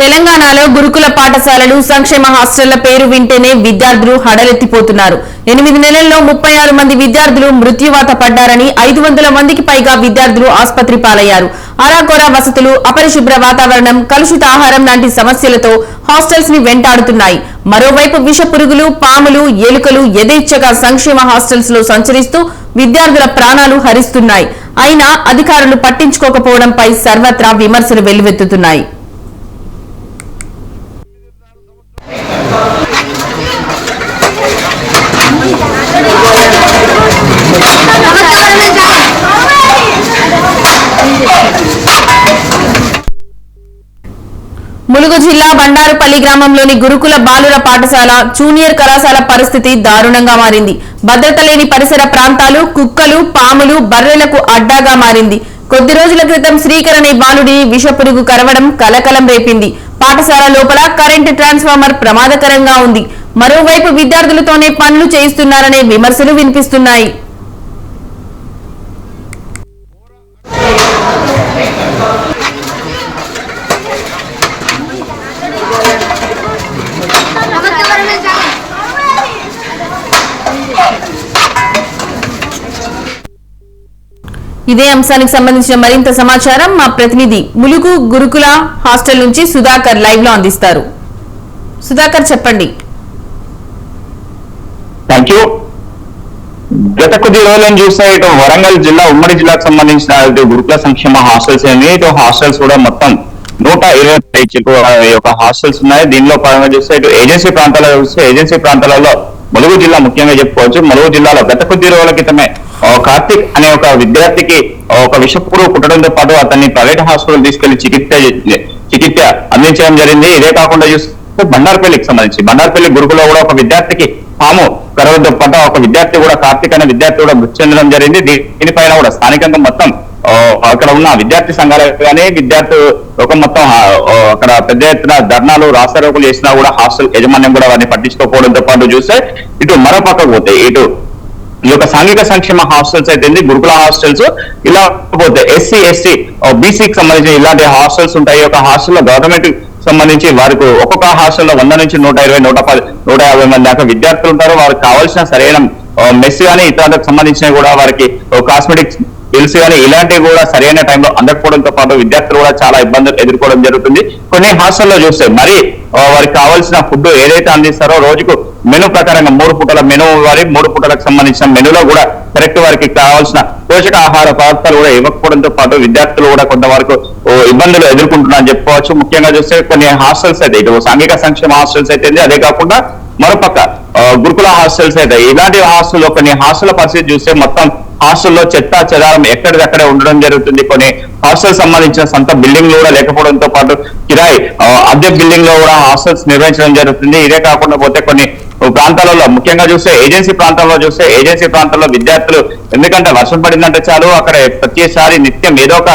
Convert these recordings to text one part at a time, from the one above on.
తెలంగాణలో గురుకుల పాఠశాలలు సంక్షేమ హాస్టళ్ళ పేరు వింటేనే విద్యార్థులు హడలెత్తిపోతున్నారు. ఎనిమిది నెలల్లో ముప్పై ఆరు మంది విద్యార్థులు మృత్యువాత పడ్డారని ఐదు వందల మందికి పైగా విద్యార్థులు ఆసుపత్రి పాలయ్యారు. అరాకోరా వసతులు అపరిశుభ్ర వాతావరణం కలుషిత ఆహారం లాంటి సమస్యలతో హాస్టల్స్ని వెంటాడుతున్నాయి. మరోవైపు విష పురుగులు పాములు ఎలుకలు యథేచ్ఛగా సంక్షేమ హాస్టల్స్లో సంచరిస్తూ విద్యార్థుల ప్రాణాలు హరిస్తున్నాయి. అయినా అధికారులు పట్టించుకోకపోవడంపై సర్వత్రా విమర్శలు వెల్లువెత్తుతున్నాయి. ములుగు జిల్లా బండారుపల్లి గ్రామంలోని గురుకుల బాలుర పాఠశాల జూనియర్ కళాశాల పరిస్థితి దారుణంగా మారింది. భద్రత లేని పరిసర ప్రాంతాలు కుక్కలు పాములు బర్రెలకు అడ్డాగా మారింది. కొద్ది రోజుల క్రితం శ్రీకర్ అనే బాలుడి విషపురుగు కరవడం కలకలం రేపింది. పాఠశాల లోపల కరెంటు ట్రాన్స్ఫార్మర్ ప్రమాదకరంగా ఉంది. మరోవైపు విద్యార్థులతోనే పనులు చేయిస్తున్నారనే విమర్శలు వినిపిస్తున్నాయి. ఇదే అంశానికి సంబంధించిన మరింత సమాచారం మా ప్రతినిధి ములుగు గురుకుల హాస్టల్ నుంచి సుధాకర్ లైవ్లో అందిస్తారు. సుధాకర్ చెప్పండి. థ్యాంక్ యూ గత కొద్ది రోజులను చూస్తే ఇటు వరంగల్ జిల్లా ఉమ్మడి జిల్లాకు సంబంధించిన గురుకుల సంక్షేమ హాస్టల్స్ ఏమి ఇటు హాస్టల్స్ కూడా మొత్తం నూట ఇరవై యొక్క హాస్టల్స్ ఉన్నాయి. దీనిలో పరంగా చూస్తే ఇటు ఏజెన్సీ ప్రాంతాలలో చూస్తే ఏజెన్సీ ప్రాంతాలలో ములుగు జిల్లా ముఖ్యంగా చెప్పుకోవచ్చు. ములుగు జిల్లాలో గత కొద్ది రోజుల క్రితమే కార్తిక్ అనే ఒక విద్యార్థికి ఒక విషపురుగు పుట్టడంతో పాటు అతన్ని ప్రైవేట్ హాస్పిటల్ తీసుకెళ్ళి చికిత్స చికిత్స అందించడం జరిగింది. ఇదే కాకుండా చూస్తే బండార్పల్లికి సంబంధించి. బండార్పల్లి గురుకులో కూడా ఒక విద్యార్థికి పాము కరవద్దు పడ్డ ఒక విద్యార్థి కూడా కార్తిక్ అనే విద్యార్థి కూడా మృతి చెందడం జరిగింది. దీనిపైన కూడా స్థానికంగా మొత్తం అక్కడ ఉన్న విద్యార్థి సంఘాలు కానీ విద్యార్థి ఒక మొత్తం అక్కడ పెద్ద ఎత్తున ధర్నాలు రాస్తారోకులు చేసినా కూడా హాస్టల్ యజమాన్యం కూడా వారిని పట్టించుకోకపోవడంతో పాటు చూస్తే ఇటు మరో పక్కకు పోతే ఇటు ఈ యొక్క సాంఘిక సంక్షేమ హాస్టల్స్ అయితే గురుకుల హాస్టల్స్. ఇలా పోతే ఎస్సీ ఎస్సీ బీసీకి సంబంధించిన ఇలాంటి హాస్టల్స్ ఉంటాయి. ఈ యొక్క హాస్టల్లో గవర్నమెంట్ సంబంధించి వారికి ఒక్కొక్క హాస్టల్లో వంద నుంచి నూట ఇరవై నూట పది నూట యాభై మంది దాకా విద్యార్థులు ఉంటారు. వారికి కావాల్సిన సరైన మెస్ కానీ ఇతరులకు సంబంధించినవి కూడా వారికి కాస్మెటిక్స్ బిల్స్ కానీ ఇలాంటివి కూడా సరైన టైంలో అందకపోవడంతో పాటు విద్యార్థులు కూడా చాలా ఇబ్బందులు ఎదుర్కోవడం జరుగుతుంది. కొన్ని హాస్టల్లో చూస్తే మరి వారికి కావాల్సిన ఫుడ్ ఏదైతే అందిస్తారో రోజుకు మెనూ ప్రకారంగా మూడు పూటల మెనూ వారి మూడు పూటలకు సంబంధించిన మెనూలో కూడా కరెక్ట్ వారికి కావాల్సిన పోషకాహార పదార్థాలు కూడా ఇవ్వకపోవడంతో పాటు విద్యార్థులు కూడా కొంతవరకు ఇబ్బందులు ఎదుర్కొంటున్నారని చెప్పుకోవచ్చు. ముఖ్యంగా చూస్తే కొన్ని హాస్టల్స్ అయితే ఇటు సాంఘిక సంక్షేమ హాస్టల్స్ అయితే అదే కాకుండా మరోపక్క గురుకుల హాస్టల్స్ అయితే ఇలాంటి హాస్టల్లో కొన్ని హాస్టల్ పరిస్థితి చూస్తే మొత్తం హాస్టల్లో చెత్త చెదారం ఎక్కడిదక్కడే ఉండడం జరుగుతుంది. కొన్ని హాస్టల్ సంబంధించిన సొంత బిల్డింగ్లు కూడా లేకపోవడంతో పాటు కిరాయి అద్దె బిల్డింగ్లో కూడా హాస్టల్స్ నిర్వహించడం జరుగుతుంది. ఇదే కాకుండా పోతే కొన్ని ప్రాంతాలలో ముఖ్యంగా చూస్తే ఏజెన్సీ ప్రాంతంలో చూస్తే ఏజెన్సీ ప్రాంతంలో విద్యార్థులు ఎందుకంటే వర్షం పడిందంటే చాలు అక్కడ ప్రతిసారి నిత్యం ఏదో ఒక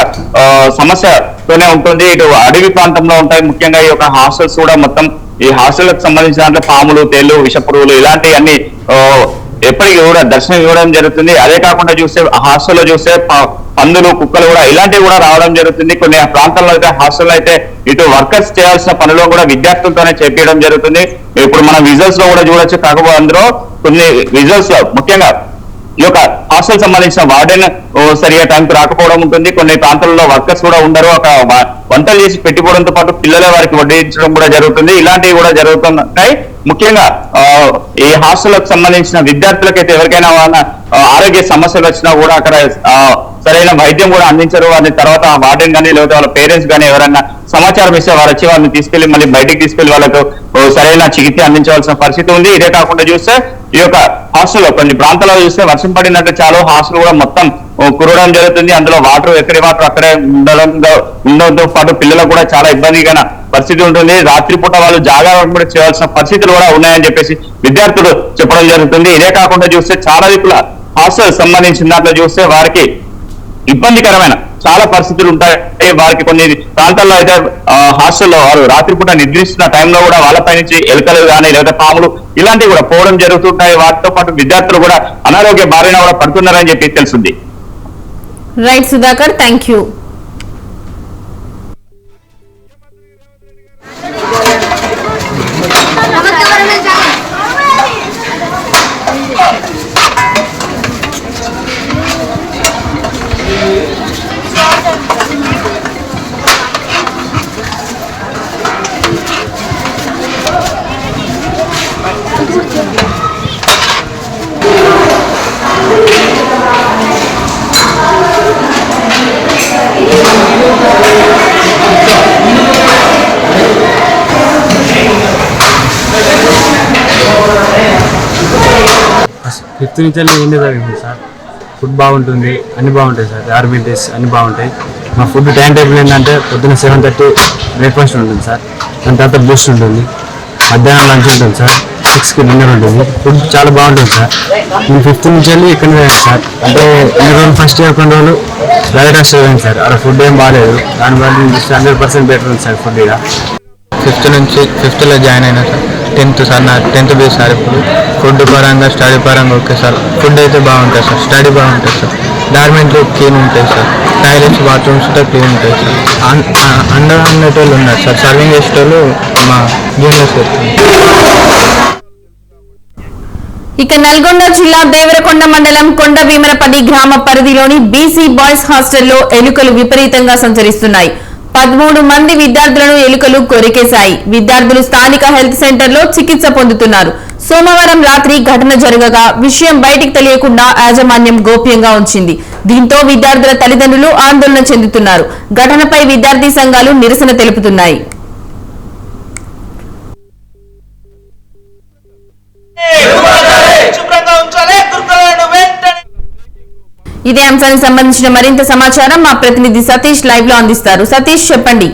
సమస్యతోనే ఉంటుంది. ఇటు అడవి ప్రాంతంలో ఉంటాయి. ముఖ్యంగా ఈ యొక్క హాస్టల్స్ కూడా మొత్తం ఈ హాస్టళ్ళకు సంబంధించిన దాంట్లో పాములు తేళ్ళు విషపురుగులు ఇలాంటివన్నీ అన్ని ఎప్పటికీ కూడా దర్శనం ఇవ్వడం జరుగుతుంది. అదే కాకుండా చూస్తే హాస్టల్లో చూస్తే ప- పందులు కుక్కలు కూడా ఇలాంటివి కూడా రావడం జరుగుతుంది. కొన్ని ప్రాంతాల్లో అయితే హాస్టల్ అయితే ఇటు వర్కర్స్ చేయాల్సిన పనులు కూడా విద్యార్థులతోనే చేపించడం జరుగుతుంది. ఇప్పుడు మనం విజువల్స్లో కూడా చూడొచ్చు కాకపోతే అందులో కొన్ని విజువల్స్లో ముఖ్యంగా ఈ యొక్క హాస్టల్ సంబంధించిన వార్డెన్ సరిగా టైంకి రాకపోవడం ఉంటుంది. కొన్ని ప్రాంతాల్లో వర్కర్స్ కూడా ఉండరు. ఒక వంటలు చేసి పెట్టుకోవడంతో పాటు పిల్లల వారికి వడ్డించడం కూడా జరుగుతుంది. ఇలాంటివి కూడా జరుగుతున్నాయి. ముఖ్యంగా ఈ హాస్టల్కి సంబంధించిన విద్యార్థులకైతే ఎవరికైనా ఆరోగ్య సమస్యలు వచ్చినా కూడా అక్కడ సరైన వైద్యం కూడా అందించరు. వారిని తర్వాత ఆ వార్డెన్ కానీ లేకపోతే వాళ్ళ పేరెంట్స్ కానీ ఎవరైనా సమాచారం ఇస్తే వారు వచ్చి వాళ్ళని తీసుకెళ్ళి మళ్ళీ బయటికి తీసుకెళ్ళి వాళ్ళకు సరైన చికిత్స అందించవలసిన పరిస్థితి ఉంది. ఇదే కాకుండా చూస్తే ఈ యొక్క హాస్టల్లో కొన్ని ప్రాంతాల్లో చూస్తే వర్షం పడినట్టు చాలు. హాస్టల్ కూడా మొత్తం కురవడం జరుగుతుంది. అందులో వాటర్ ఎక్కడి వాటర్ అక్కడే ఉండడంతో ఉండడంతో పాటు పిల్లలకు కూడా చాలా ఇబ్బందిగా పరిస్థితి ఉంటుంది. రాత్రిపూట వాళ్ళు జాగారం కూడా చేయాల్సిన పరిస్థితులు కూడా ఉన్నాయని చెప్పేసి విద్యార్థులు చెప్పడం జరుగుతుంది. ఇదే కాకుండా చూస్తే చాలా దిక్కుల హాస్టల్ సంబంధించిన దాంట్లో చూస్తే వారికి ఇబ్బందికరమైన. చాలా పరిస్థితులు ఉంటాయి. వారికి కొన్ని ప్రాంతాల్లో అయితే హాస్టల్లో వారు రాత్రిపూట నిద్రిస్తున్న టైంలో కూడా వాళ్ళపై నుంచి ఎలుకలు కానీ లేదా పాములు ఇలాంటివి కూడా పోవడం జరుగుతుంటాయి. వాటితో పాటు విద్యార్థులు కూడా అనారోగ్య బారిన కూడా పడుతున్నారని చెప్పి తెలిసింది. రైట్ సుధాకర్ థ్యాంక్ ఫిఫ్త్ నుంచి ఏంటి జరిగింది సార్ ఫుడ్ బాగుంటుంది అన్ని బాగుంటాయి సార్. ఆర్బిటీస్ అన్ని బాగుంటాయి. మా ఫుడ్ టైం టేబుల్ ఏంటంటే పొద్దున్న సెవెన్ థర్టీ బ్రేక్ఫాస్ట్ ఉంటుంది సార్. దాని తర్వాత బూస్ట్ ఉంటుంది. మధ్యాహ్నం లంచ్ ఉంటుంది సార్. సిక్స్కి డిన్నర్ ఉంటుంది. ఫుడ్ చాలా బాగుంటుంది సార్. నేను ఫిఫ్త్ నుంచి వెళ్ళి ఇక్కడ సార్. అంటే ఇన్ని రోజులు ఫస్ట్ ఇయర్ కొన్ని రోజులు ప్రైవేట్ హాస్టల్ సార్. అక్కడ ఫుడ్ ఏం బాగాలేదు దానివల్ల హండ్రెడ్ పర్సెంట్ బెటర్ ఉంది సార్ ఫుడ్ ఇక్కడ ఫిఫ్త్ నుంచి ఫిఫ్త్లో జాయిన్ అయినా సార్. టెన్త్ సార్ నా టెన్త్ బేస్ సార్ ఇప్పుడు. ఫుడ్ పరంగా స్టడీ పరంగా ఓకే సార్. ఫుడ్ అయితే బాగుంటుంది సార్. స్టడీ బాగుంటుంది సార్. గార్మెంట్లు క్లీన్ ఉంటాయి సార్. టాయిలెట్స్ బాత్రూమ్స్ కూడా క్లీన్ ఉంటాయి సార్. అన్- ఆ- అండర్ ఉన్నారు సార్. సర్వింగ్ చేసేటోళ్ళు మా జూనియర్స్ ఇక నల్గొండ జిల్లా దేవరకొండ మండలం కొండ భీమరపల్లి గ్రామ పరిధిలోని బీసీ బాయ్స్ హాస్టల్లో ఎలుకలు విపరీతంగా సంచరిస్తున్నాయి. పదమూడు మంది విద్యార్థులను ఎలుకలు కొరికేశాయి. విద్యార్థులు స్థానిక హెల్త్ సెంటర్లో చికిత్స పొందుతున్నారు. సోమవారం రాత్రి ఘటన జరగగా విషయం బయటికి తెలియకుండా యాజమాన్యం గోప్యంగా ఉంచింది. దీంతో విద్యార్థుల తల్లిదండ్రులు ఆందోళన చెందుతున్నారు. ఘటనపై విద్యార్థి సంఘాలు నిరసన తెలుపుతున్నాయి. ఇదే అంశానికి సంబంధించిన మరింత సమాచారం మా ప్రతినిధి సతీష్ లైవ్లో అందిస్తారు. సతీష్ చెప్పండి.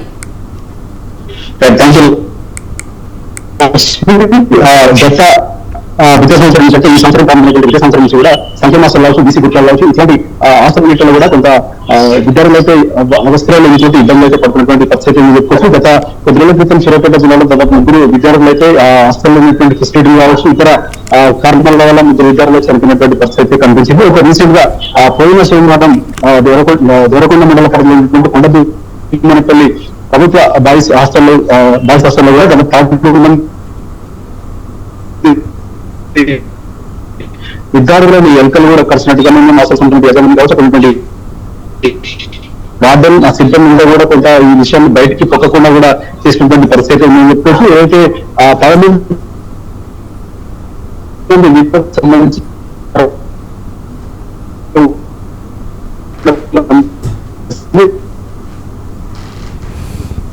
ఆ, విద్యా సంవత్సరం నుంచి అంటే ఈ సంవత్సరం ప్రారంభమైనటువంటి విద్యా సంవత్సరం నుంచి కూడా సంఖ్య మాసాలు కావచ్చు బీసీ గుట్టాలు కావచ్చు ఇట్లాంటి హాస్టల్ కూడా కొంత ఆ, విద్యార్థులు అయితే అవసరాలు ఇటువంటి ఇబ్బందులు అయితే పడుతున్నటువంటి పరిస్థితి చెప్పుకోవచ్చు గత కొద్ది రోజుల క్రితం చిరపేట జిల్లాలో దాదాపు ముగ్గురు విద్యార్థులు అయితే ఆ హాస్టల్లో ఉన్నటువంటి ఫెసిలిటీ కావచ్చు ఇతర ఆ, కారణాల వల్ల ముగ్గురు విద్యార్థులు చనిపోయినటువంటి పరిస్థితి కనిపించింది. ఒక రీసెంట్గా పోయిన సోమవారం ఆ, దేవరకొండ మండల పరిధిలో ఉన్నటువంటి మనపల్లి ప్రభుత్వ బాయ్స్ హాస్టల్లో ఆ, బాయ్స్ హాస్టల్లో కూడా గత పాటు విద్యార్థులను ఎలుకలు కూడా కలిసినట్టుగా మేము మాస్టర్ సంబంధించి యజమాని కావచ్చు అటువంటి వార్డన్ ఆ సిబ్బంది మీద కూడా కొంత ఈ విషయాన్ని బయటికి పొక్కకుండా కూడా తీసుకున్నటువంటి పరిస్థితి మేము చెప్పేసి ఏదైతే ఆ పదమూడు సంబంధించి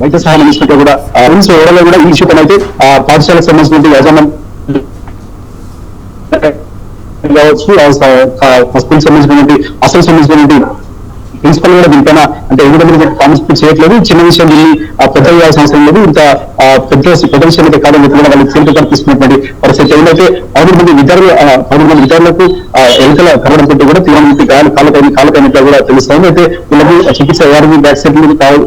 వైద్య సహాయం అందించినట్టు కూడా ఆ రూల్స్ ఓవరాల్ కూడా ఈ ఇష్యూ అయితే ఆ పాఠశాలకు సంబంధించినటువంటి యాజమాన్యం కావచ్చు స్కూల్ సంబంధించినటువంటి అసలు సంబంధించినటువంటి ప్రిన్సిపల్ కూడా దీనిపైన అంటే ఎవరి మీద కాన్సెప్ట్ చేయట్లేదు. చిన్న విషయం దీన్ని పెద్ద చేయాల్సిన అవసరం లేదు. ఇంత పెద్ద పెద్ద విషయం అయితే కాదని చెప్పి కూడా వాళ్ళు సీరియల్ తీసుకున్నటువంటి పరిస్థితి ఏదైతే పదమూడు మంది విద్యార్థులు ఆ, పదమూడు మంది విద్యార్థులకు ఎలుకల కరవడం తోటి కూడా తీవ్రమైన గాయాలు కాళ్ళపైన కాళ్ళపైనట్లు కూడా తెలుస్తుంది. అయితే వీళ్ళకి చికిత్స ఏఆర్వి వ్యాక్సిన్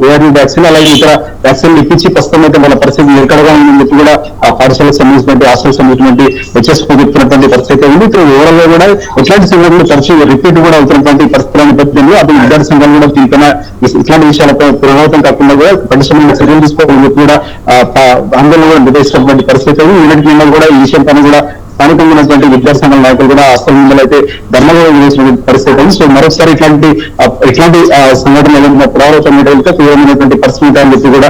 ఏఆర్వి వ్యాక్సిన్ అలాగే ఇతర వ్యాక్సిన్ ఇప్పించి ప్రస్తుతం అయితే వాళ్ళ పరిస్థితి ఎక్కడగా ఉందని చెప్పి కూడా ఆ పాఠశాలకు సంబంధించినటువంటి హాస్టల్ సంబంధించినటువంటి హెచ్ఎస్ చెప్తున్నటువంటి పరిస్థితి ఉంది. ఇప్పుడు ఓవరాల్గా కూడా ఎట్లాంటి సంఘటనలు తరచూ రిపీట్ కూడా అవుతున్నటువంటి పరిస్థితుల నేపథ్యంలో అటు సహకార సంఘాలు కూడా దీనిపైన ఇట్లాంటి విషయాలపై ప్రభావితం కాకుండా కూడా పటిష్టమైన చర్యలు తీసుకోవాలని చెప్పి కూడా ఆందోళన కూడా నిర్వహించినటువంటి పరిస్థితి ఉంది. ఈనాటి నిన్న కూడా ఈ విషయం పైన కూడా స్థానికంగా ఉన్నటువంటి విద్యార్థి సంఘాల నాయకులు కూడా హాస్టల్ అయితే ధర్నా కూడా పరిస్థితి ఉంది. సో మరొకసారి ఇట్లాంటి ఇట్లాంటి ఆ, సంఘటనలు ఏదైనా పునరావృతం తీవ్రమైనటువంటి పరిస్థితి అని చెప్పి కూడా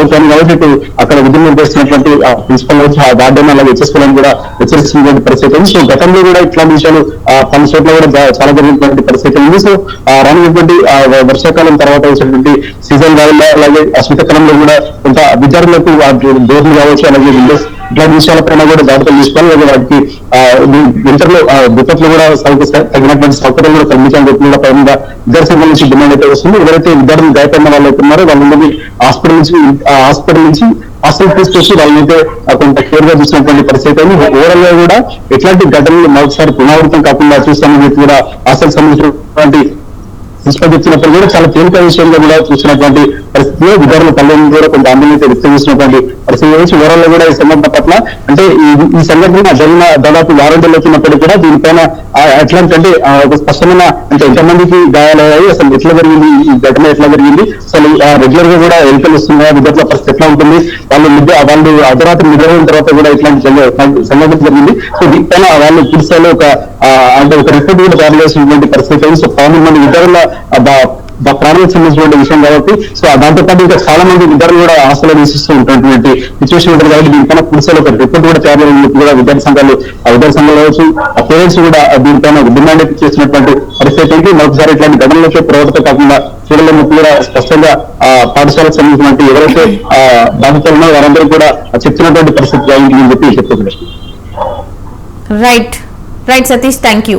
అటు కాబట్టి ఇటు అక్కడ విధులు నిర్వహిస్తున్నటువంటి ప్రిన్సిపల్ ఆ గార్డెన్ అలాగే హెచ్ఎస్పీలను కూడా హెచ్చరిస్తున్నటువంటి పరిస్థితి సో గతంలో కూడా ఇట్లాంటి విషయాలు ఆ, పలు చోట్ల కూడా చాలా జరిగినటువంటి పరిస్థితి ఉంది. సో ఆ, రానున్నటువంటి ఆ, వర్షాకాలం తర్వాత వచ్చేటువంటి సీజన్ కాలంలో అలాగే ఆ శీతకాలంలో కూడా కొంత విద్యార్థులకు డోర్లు కావచ్చు అలాగే విండోస్ ఇట్లాంటి విషయాలపైన కూడా జాగ్రత్తలు తీసుకోవాలి. వాటికి వింటర్లో దుప్పట్లు కూడా సౌక- తగినటువంటి సౌకర్యాలు కూడా కల్పించాలని చెప్పి కూడా పైన విద్యార్థుల నుంచి డిమాండ్ అయితే వస్తుంది. ఎవరైతే విద్యార్థులు గాయపడిన వాళ్ళు అయితే ఉన్నారో వాళ్ళందరినీ హాస్పిటల్ నుంచి హాస్పిటల్ నుంచి హాస్పిటల్ తీసుకొచ్చి వాళ్ళనైతే కొంత కేర్గా చూసినటువంటి పరిస్థితి అయింది ఓవరాల్గా కూడా ఎట్లాంటి ఘటనలు మరొకసారి పునరావృతం కాకుండా చూస్తామని చెప్పి కూడా హాస్టల్ సంబంధించినటువంటి ప్రిన్సిపల్ చెప్తున్నప్పుడు కూడా చాలా తేలిక విషయంగా కూడా చూసినటువంటి పరిస్థితిలో విద్యార్థుల తల్లిదండ్రులు కూడా కొంత ఆందోళన వ్యక్తం చేసినటువంటి పరిస్థితి. గురించి వివరాల్లో కూడా ఈ సంఘటన పట్ల అంటే ఈ- సంఘటన జరిగిన దాదాపు వారం రోజులు వచ్చినప్పటికీ కూడా దీనిపైన ఎట్లాంటి అంటే ఒక స్పష్టమైన అంటే ఎంతమందికి గాయాలయ్యాయి అసలు ఎట్లా జరిగింది ఈ ఘటన ఎట్లా జరిగింది అసలు రెగ్యులర్గా కూడా ఎలుకలు వస్తున్నాయా విద్యార్థుల పరిస్థితి ఎట్లా ఉంటుంది వాళ్ళు నిద్ర వాళ్ళు అర్ధరాత్రి నిద్రపోయిన తర్వాత కూడా ఇట్లాంటి సంఘటన జరిగింది. సో దీనిపైన వాళ్ళు పూర్తిస్థాయిలో ఒక అంటే ఒక రిపోర్ట్ కూడా తయారు చేసినటువంటి పరిస్థితి. సో పదమూడు మంది విద్యార్థుల ప్రాణాలకు సంబంధించినటువంటి విషయం కాబట్టి సో దాంతోపాటు ఇంకా చాలా మంది విద్యార్థులు కూడా ఆశలు నివసిస్తూ ఉంటున్నటువంటి సిచ్యువేషన్ ఉంటుంది కాబట్టి దీనిపైన పూర్తిస్థాయిలో ఒక రిపోర్ట్ కూడా తయారు చేయాలని కూడా విద్యార్థి సంఘాలు ఆ విద్యార్థి సంఘాలు కావచ్చు ఆ పేరెంట్స్ కూడా దీనిపైన డిమాండ్ చేసినటువంటి పరిస్థితి ఉంది. మరొకసారి ఇట్లాంటి ఘటనలకే ప్రవర్తన కాకుండా చూడలేని కూడా స్పష్టంగా ఆ పాఠశాలకు సంబంధించినటువంటి ఎవరైతే ఆ బాధితులు ఉన్నారో వారందరూ కూడా చెప్తున్నటువంటి పరిస్థితి అయింది అని చెప్పి చెప్తున్నారు right right Satish thank you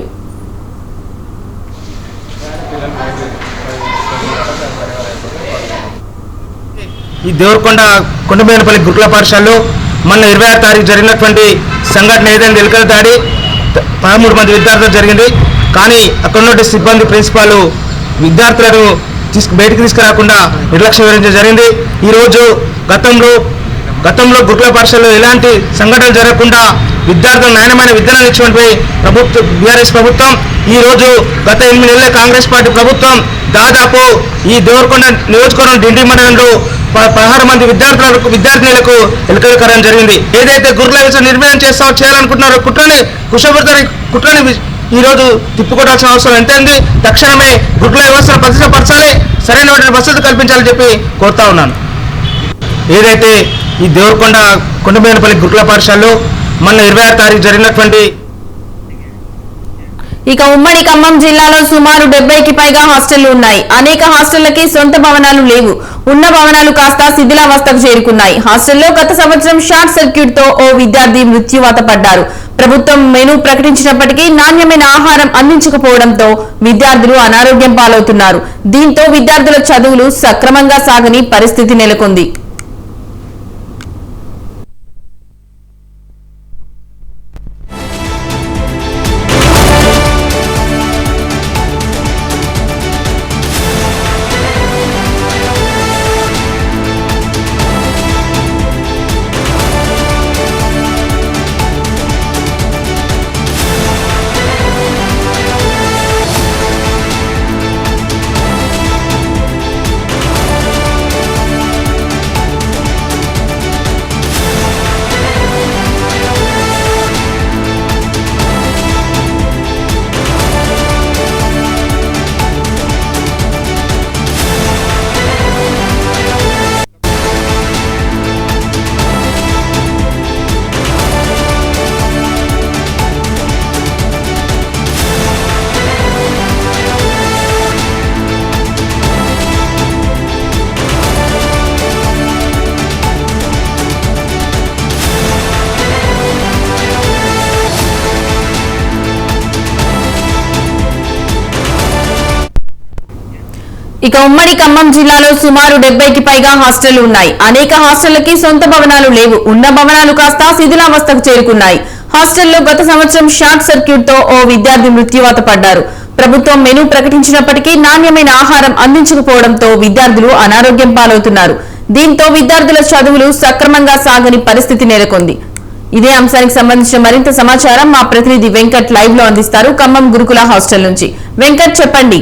ఈ దేవరకొండ కొండమేనపల్లి గురుకుల పాఠశాలలో మొన్న ఇరవై ఆరు తారీఖు జరిగినటువంటి సంఘటన ఏదైనా ఎలుకల దాడి పదమూడు మంది విద్యార్థులు జరిగింది. కానీ అక్కడ ఉన్న సిబ్బంది ప్రిన్సిపాల్ విద్యార్థులను తీసుకు బయటికి తీసుకురాకుండా నిర్లక్ష్యం వివరించడం జరిగింది. ఈరోజు గతంలో గతంలో గురుకుల పాఠశాలలో ఎలాంటి సంఘటనలు జరగకుండా విద్యార్థులు నాణ్యమైన విద్యను ఇచ్చినటువంటి ప్రభుత్వం బీఆర్ఎస్ ప్రభుత్వం ఈరోజు గత ఎనిమిది నెలల కాంగ్రెస్ పార్టీ ప్రభుత్వం దాదాపు ఈ దేవరకొండ నియోజకవర్గం డిండి మండలంలో ప- పదహారు మంది విద్యార్థులకు విద్యార్థినులకు ఎలుకలకరం జరిగింది. ఏదైతే గురుకుల విషయం నిర్మాణం చేస్తామో చేయాలనుకుంటున్నారో కుట్రని కుషపడతారు కుట్రని ఈరోజు తిప్పుకోవాల్సిన అవసరం ఎంతే ఉంది తక్షణమే గురుకుల వ్యవస్థను ప్రతిష్టపరచాలి సరైన వసతి కల్పించాలని చెప్పి కోరుతా ఉన్నాను. ఏదైతే ఈ దేవరకొండ కొండమేనపల్లి గురుకుల పాఠశాలలో మొన్న ఇరవై ఆరు తారీఖు జరిగినటువంటి ఇక ఉమ్మడి ఖమ్మం జిల్లాలో సుమారు డెబ్బైకి పైగా హాస్టళ్ళు ఉన్నాయి. అనేక హాస్టళ్ళకి సొంత భవనాలు లేవు. ఉన్న భవనాలు కాస్త శిథిలావస్థకు చేరుకున్నాయి. హాస్టల్లో గత సంవత్సరం షార్ట్ సర్క్యూట్తో ఓ విద్యార్థి మృత్యువాత పడ్డారు. ప్రభుత్వం మెనూ ప్రకటించినప్పటికీ నాణ్యమైన ఆహారం అందించకపోవడంతో విద్యార్థులు అనారోగ్యం పాలవుతున్నారు. దీంతో విద్యార్థుల చదువులు సక్రమంగా సాగని పరిస్థితి నెలకొంది. ఇక ఉమ్మడి ఖమ్మం జిల్లాలో సుమారు డెబ్బైకి పైగా హాస్టళ్ళు ఉన్నాయి. అనేక హాస్టళ్ళకి సొంత భవనాలు లేవు. ఉన్న భవనాలు కాస్త శిథిలావస్థకు చేరుకున్నాయి. హాస్టల్లో గత సంవత్సరం షార్ట్ సర్క్యూట్తో ఓ విద్యార్థి మృత్యువాత పడ్డారు. ప్రభుత్వం మెనూ ప్రకటించినప్పటికీ నాణ్యమైన ఆహారం అందించకపోవడంతో విద్యార్థులు అనారోగ్యం పాలవుతున్నారు. దీంతో విద్యార్థుల చదువులు సక్రమంగా సాగని పరిస్థితి నెలకొంది. ఇదే అంశానికి సంబంధించిన మరింత సమాచారం మా ప్రతినిధి వెంకట్ లైవ్లో అందిస్తారు ఖమ్మం గురుకుల హాస్టల్ నుంచి. వెంకట్ చెప్పండి.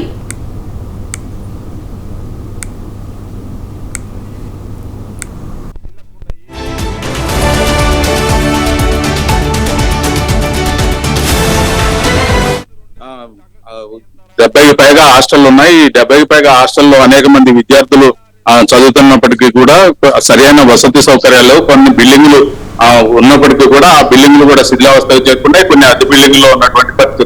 డెబ్బైకి పైగా హాస్టళ్ళు ఉన్నాయి. ఈ డెబ్బైకి పైగా హాస్టల్లో అనేక మంది విద్యార్థులు చదువుతున్నప్పటికీ కూడా సరైన వసతి సౌకర్యాలు కొన్ని బిల్డింగ్లు ఆ, ఉన్నప్పటికీ కూడా ఆ బిల్డింగ్లు కూడా శిథిలావస్థకు చేరుకున్నాయి. కొన్ని అద్దె బిల్డింగ్లో ఉన్నటువంటి పరిస్థితి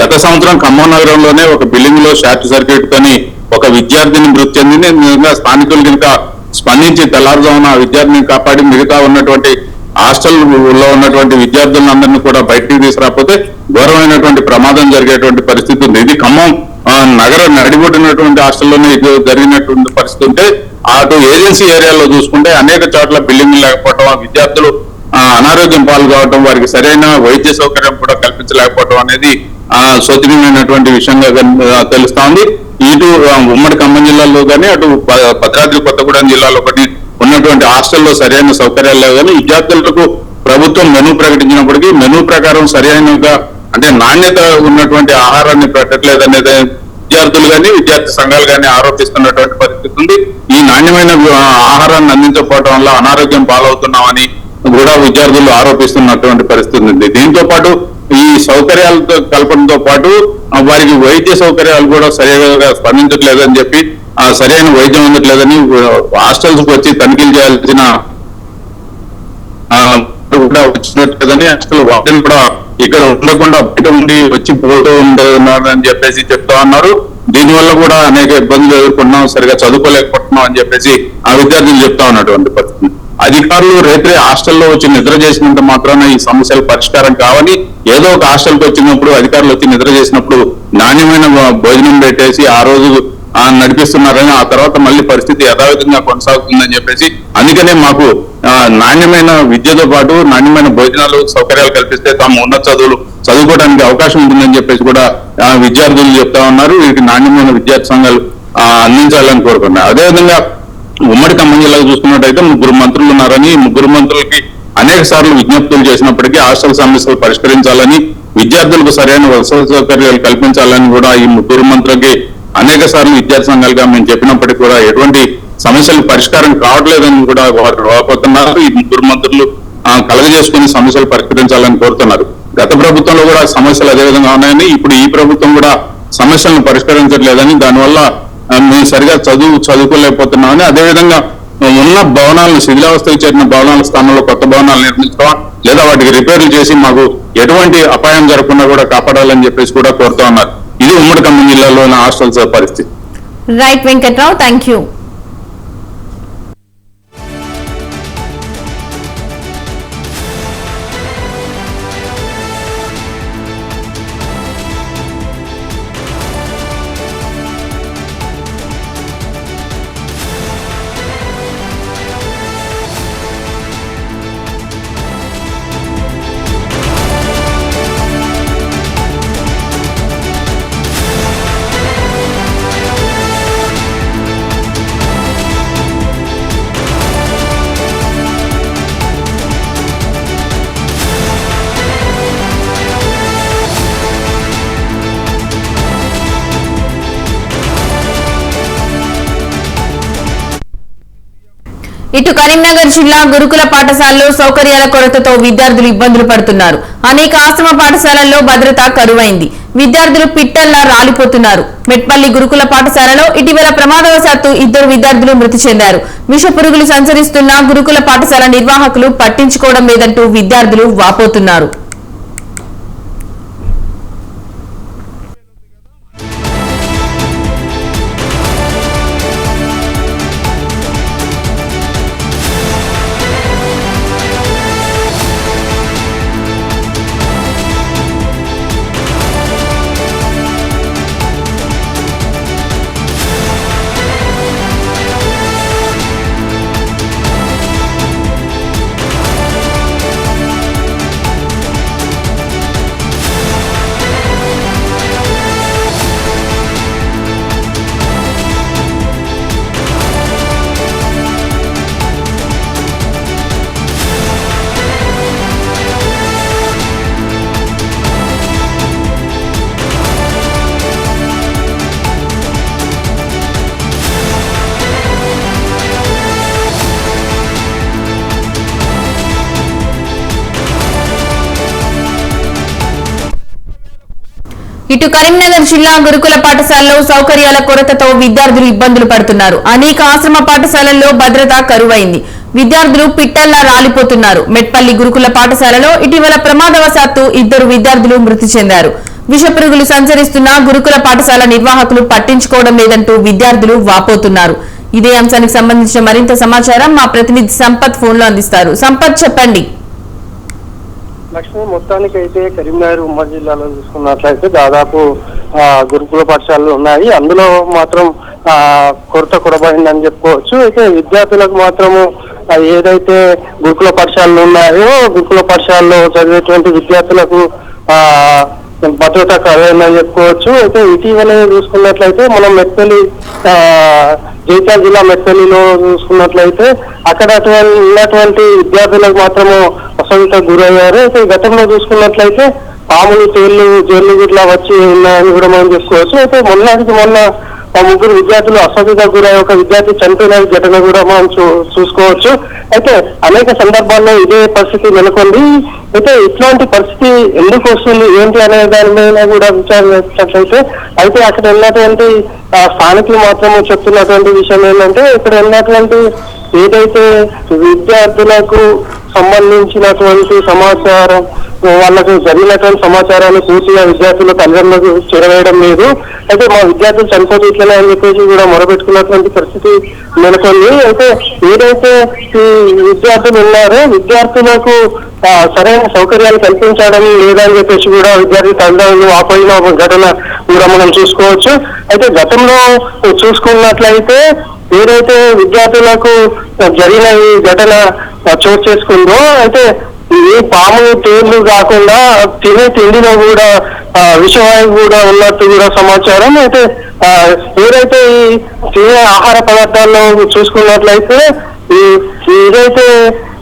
గత సంవత్సరం ఖమ్మం నగరంలోనే ఒక బిల్డింగ్లో షార్ట్ సర్క్యూట్ తోని ఒక విద్యార్థిని మృతి చెందింది. నిజంగా స్థానికులు కనుక స్పందించి తెల్లారుజామున ఆ విద్యార్థిని కాపాడి మిగతా ఉన్నటువంటి హాస్టల్లో ఉన్నటువంటి విద్యార్థులందరినీ కూడా బయటికి తీసుకురాకపోతే ఘోరమైనటువంటి ప్రమాదం జరిగేటువంటి పరిస్థితి ఉంది. ఇది ఖమ్మం ఆ, నగర నడిబొట్టినటువంటి హాస్టల్లోనే ఇది జరిగినటువంటి పరిస్థితి ఉంటే అటు ఏజెన్సీ ఏరియాలో చూసుకుంటే అనేక చోట్ల బిల్డింగ్ లేకపోవడం విద్యార్థులు అనారోగ్యం పాలు కావడం వారికి సరైన వైద్య సౌకర్యం కూడా కల్పించలేకపోవడం అనేది ఆ, శోచనీయమైనటువంటి విషయంగా తెలుస్తా ఉంది. ఇటు ఉమ్మడి ఖమ్మం జిల్లాలో కానీ అటు భద్రాద్రి కొత్తగూడెం జిల్లాలో కానీ ఉన్నటువంటి హాస్టల్లో సరైన సౌకర్యాలు లేవు కానీ విద్యార్థులకు ప్రభుత్వం మెను ప్రకటించినప్పటికీ మెనూ ప్రకారం సరైనగా అంటే నాణ్యత ఉన్నటువంటి ఆహారాన్ని పెట్టట్లేదు అనేది విద్యార్థులు కానీ విద్యార్థి సంఘాలు కానీ ఆరోపిస్తున్నటువంటి పరిస్థితి ఉంది. ఈ నాణ్యమైన ఆహారాన్ని అందించకపోవడం వల్ల అనారోగ్యం పాలవుతున్నామని కూడా విద్యార్థులు ఆరోపిస్తున్నటువంటి పరిస్థితి ఉంది. దీంతో పాటు ఈ సౌకర్యాలతో కల్పనతో పాటు వారికి వైద్య సౌకర్యాలు కూడా సరిగా స్పందించట్లేదని చెప్పి సరైన వైద్యం ఉండట్లేదని హాస్టల్స్ వచ్చి తనిఖీలు చేయాల్సిన కూడా వచ్చినట్టుగానే అసలు వాటిని కూడా ఇక్కడ ఉండకుండా బయట ఉండి వచ్చి పోతూ ఉంటున్నారని చెప్పేసి చెప్తా ఉన్నారు. దీనివల్ల కూడా అనేక ఇబ్బందులు ఎదుర్కొన్నాం సరిగా చదువుకోలేకపోతున్నాం అని చెప్పేసి ఆ విద్యార్థులు చెప్తా ఉన్నటువంటి పరిస్థితి. అధికారులు రేత్రి హాస్టల్లో వచ్చి నిద్ర చేసినంత మాత్రాన ఈ సమస్యలు పరిష్కారం కావని ఏదో ఒక హాస్టల్కి వచ్చినప్పుడు అధికారులు వచ్చి నిద్ర చేసినప్పుడు నాణ్యమైన భోజనం పెట్టేసి ఆ రోజు నడిపిస్తున్నారని ఆ తర్వాత మళ్ళీ పరిస్థితి యథావిధంగా కొనసాగుతుందని చెప్పేసి అందుకనే మాకు నాణ్యమైన విద్యతో పాటు నాణ్యమైన భోజనాలు సౌకర్యాలు కల్పిస్తే తాము ఉన్నత చదువులు చదువుకోవడానికి అవకాశం ఉంటుందని చెప్పేసి కూడా విద్యార్థులు చెప్తా ఉన్నారు. వీరికి నాణ్యమైన విద్యార్థి సంఘాలు అందించాలని కోరుకున్నారు అదేవిధంగా ఉమ్మడి ఖమ్మం జిల్లాకు చూసుకున్నట్టయితే ముగ్గురు మంత్రులు ఉన్నారని ముగ్గురు మంత్రులకి అనేక సార్లు విజ్ఞప్తులు చేసినప్పటికీ హాస్టల్ సమస్యలు పరిష్కరించాలని విద్యార్థులకు సరైన వసతి సౌకర్యాలు కల్పించాలని కూడా ఈ ముగ్గురు మంత్రులకి అనేక సార్లు విద్యార్థి సంఘాలుగా మేము చెప్పినప్పటికీ కూడా ఎటువంటి సమస్యలు పరిష్కారం కావట్లేదని కూడా వారు వాపోతున్నారు ఈ ముగ్గురు మంత్రులు ఆ, కలగజేసుకుని సమస్యలు పరిష్కరించాలని కోరుతున్నారు. గత ప్రభుత్వంలో కూడా సమస్యలు అదే విధంగా ఉన్నాయని ఇప్పుడు ఈ ప్రభుత్వం కూడా సమస్యలను పరిష్కరించట్లేదని దానివల్ల మేము సరిగా చదువు చదువుకోలేకపోతున్నామని అదేవిధంగా ఉన్న భవనాలను శిథిలావస్థకు చేరిన భవనాల స్థానంలో కొత్త భవనాలు నిర్మించడం లేదా వాటికి రిపేర్లు చేసి మాకు ఎటువంటి అపాయం జరగకుండా కూడా కాపాడాలని చెప్పేసి కూడా కోరుతా ఉన్నారు. ఇది ఉమ్మడి ఖమ్మం జిల్లాలో ఉన్న హాస్టల్స్ పరిస్థితి. రైట్ వెంకట్రావు థ్యాంక్ యూ ఇటు కరీంనగర్ జిల్లా గురుకుల పాఠశాలలో సౌకర్యాల కొరతతో విద్యార్థులు ఇబ్బందులు పడుతున్నారు. అనేక ఆశ్రమ పాఠశాలల్లో భద్రత కరువైంది. విద్యార్థులు పిట్టల్లా రాలిపోతున్నారు. మెట్పల్లి గురుకుల పాఠశాలలో ఇటీవల ప్రమాదవశాత్తు ఇద్దరు విద్యార్థులు మృతి చెందారు. విష పురుగులు సంచరిస్తున్న గురుకుల పాఠశాల నిర్వాహకులు పట్టించుకోవడం లేదంటూ విద్యార్థులు వాపోతున్నారు. ఇటు కరీంనగర్ జిల్లా గురుకుల పాఠశాలలో సౌకర్యాల కొరతతో విద్యార్థులు ఇబ్బందులు పడుతున్నారు. అనేక ఆశ్రమ పాఠశాలల్లో భద్రత కరువైంది. విద్యార్థులు పిట్టల్లా రాలిపోతున్నారు. మెట్పల్లి గురుకుల పాఠశాలలో ఇటీవల ప్రమాదవశాత్తు ఇద్దరు విద్యార్థులు మృతి చెందారు. విషపురుగులు సంచరిస్తున్న గురుకుల పాఠశాల నిర్వాహకులు పట్టించుకోవడం లేదంటూ విద్యార్థులు వాపోతున్నారు. ఇదే అంశానికి సంబంధించిన మరింత సమాచారం మా ప్రతినిధి సంపత్ ఫోన్లో అందిస్తారు. సంపత్ చెప్పండి. లక్ష్మి మొత్తానికి అయితే కరీంనగర్ ఉమ్మడి జిల్లాలో చూసుకున్నట్లయితే దాదాపు గురుకుల పాఠశాలలు ఉన్నాయి. అందులో మాత్రం కొరత కొరబడిందని చెప్పుకోవచ్చు. అయితే విద్యార్థులకు మాత్రము ఏదైతే గురుకుల పాఠశాలలు ఉన్నాయో గురుకుల పాఠశాలలో చదివేటువంటి విద్యార్థులకు భద్రత కరువైందని చెప్పుకోవచ్చు. అయితే ఇటీవలే చూసుకున్నట్లయితే మనం మెట్పల్లి ఆ, జైత్యాల జిల్లా మెట్పల్లిలో చూసుకున్నట్లయితే అక్కడ అటువంటి ఉన్నటువంటి విద్యార్థులకు మాత్రము అసంత గురయ్యారు. అయితే గతంలో చూసుకున్నట్లయితే పాములు తేళ్ళు జైలు గిట్లా వచ్చి ఉన్నాయని కూడా మనం చెప్పుకోవచ్చు. అయితే మొన్నటికి మొన్న ఆ ముగ్గురు విద్యార్థులు అసలుగా గురై ఒక విద్యార్థి చనిపోయిన ఘటన కూడా మనం చూ- చూసుకోవచ్చు. అయితే అనేక సందర్భాల్లో ఇదే పరిస్థితి నెలకొంది. అయితే ఇట్లాంటి పరిస్థితి ఎందుకు వస్తుంది? ఏంటి అనే దాని మీద కూడా విచారించినట్లయితే అయితే అక్కడ ఉన్నటువంటి స్థానికులు మాత్రము చెప్తున్నటువంటి విషయం ఏంటంటే ఇక్కడ ఉన్నటువంటి ఏదైతే విద్యార్థులకు సంబంధించినటువంటి సమాచారం వాళ్ళకు జరిగినటువంటి సమాచారాన్ని పూర్తిగా విద్యార్థుల తల్లిదండ్రులకు చేరవేయడం లేదు. అయితే మా విద్యార్థులు చనిపోతే ఇట్లనే అని చెప్పేసి కూడా మొరబెట్టుకున్నటువంటి పరిస్థితి నెలకొంది. అయితే ఏదైతే ఈ విద్యార్థులు ఉన్నారో విద్యార్థులకు సరైన సౌకర్యాలు కల్పించడం లేదని చెప్పేసి కూడా విద్యార్థి తల్లిదండ్రులు ఆపోయిన ఒక ఘటన కూడా మనం చూసుకోవచ్చు. అయితే గతంలో చూసుకున్నట్లయితే ఏదైతే విద్యార్థులకు జరిగిన ఈ ఘటన చోటు చేసుకుందో అయితే పాము తేళ్ళు కాకుండా తినే తిండిలో కూడా ఆ, విషవాయువు కూడా ఉన్నట్టు కూడా సమాచారం. అయితే ఏదైతే ఈ తినే ఆహార పదార్థాల్లో చూసుకున్నట్లయితే ఈ ఏదైతే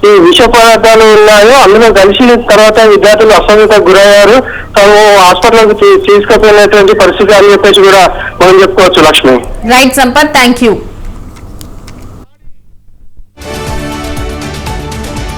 ఈ విష పదార్థాలు ఉన్నాయో అందులో కలిసిన తర్వాత విద్యార్థులు అసౌకర్యతకు గురయ్యారు. తాము హాస్పిటల్కి తీసుకుపోయినటువంటి పరిస్థితి అని చెప్పేసి కూడా మనం చెప్పుకోవచ్చు Lakshmi. Right Sampath thank you